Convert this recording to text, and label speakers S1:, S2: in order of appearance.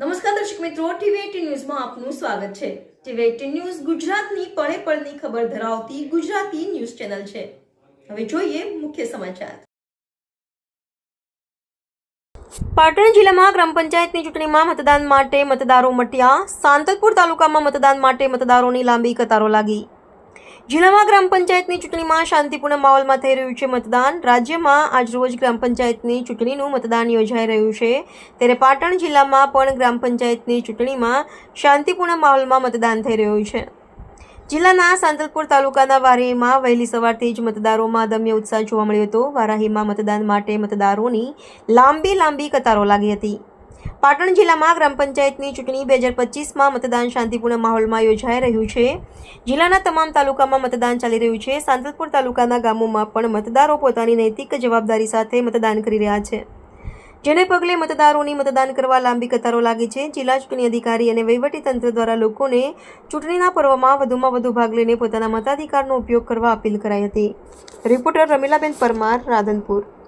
S1: નમસ્કાર દર્શક મિત્રો ટીવી ન્યૂઝમાં આપનું સ્વાગત છે. ટીવી એટીન ન્યૂઝ ગુજરાતની પળે પળની ખબર ધરાવતી ગુજરાતી ન્યૂઝ ચેનલ છે. હવે જોઈએ મુખ્ય સમાચાર. પાટણ જિલ્લામાં ગ્રામ પંચાયતની ચૂંટણીમાં મતદાન માટે મતદારો મટ્યા, સાંતલપુર તાલુકામાં મતદાન માટે મતદારોની લાંબી કતારો લાગી. જિલ્લામાં ગ્રામ પંચાયતની ચૂંટણીમાં શાંતિપૂર્ણ માહોલમાં થઈ રહ્યું છે મતદાન. રાજ્યમાં આજરોજ ગ્રામ પંચાયતની ચૂંટણીનું મતદાન યોજાઈ રહ્યું છે. ત્યારે પાટણ જિલ્લામાં પણ ગ્રામ પંચાયતની ચૂંટણીમાં શાંતિપૂર્ણ માહોલમાં મતદાન થઈ રહ્યું છે. જિલ્લાના સાંતલપુર તાલુકાના વારાહીમાં વહેલી સવારથી જ મતદારોમાં અદમ્ય ઉત્સાહ જોવા મળ્યો હતો. વારાહીમાં મતદાન માટે મતદારોની લાંબી લાંબી કતારો લાગી હતી. પાટણ જિલ્લામાં ગ્રામ પંચાયતની ચૂંટણી બે હજાર પચીસમાં મતદાન શાંતિપૂર્ણ માહોલમાં યોજાઈ રહ્યું છે. જિલ્લાના તમામ તાલુકામાં મતદાન ચાલી રહ્યું છે. સાંતલપુર તાલુકાના ગામોમાં પણ મતદારો પોતાની નૈતિક જવાબદારી સાથે મતદાન કરી રહ્યા છે. જેને પગલે મતદારોની મતદાન કરવા લાંબી કતારો લાગી છે. જિલ્લા ચૂંટણી અધિકારી અને વહીવટી તંત્ર દ્વારા લોકોને ચૂંટણીના પર્વમાં વધુમાં વધુ ભાગ લઈને પોતાના મતાધિકારનો ઉપયોગ કરવા અપીલ કરાઈ હતી. રિપોર્ટર રમીલાબેન પરમાર, રાધનપુર.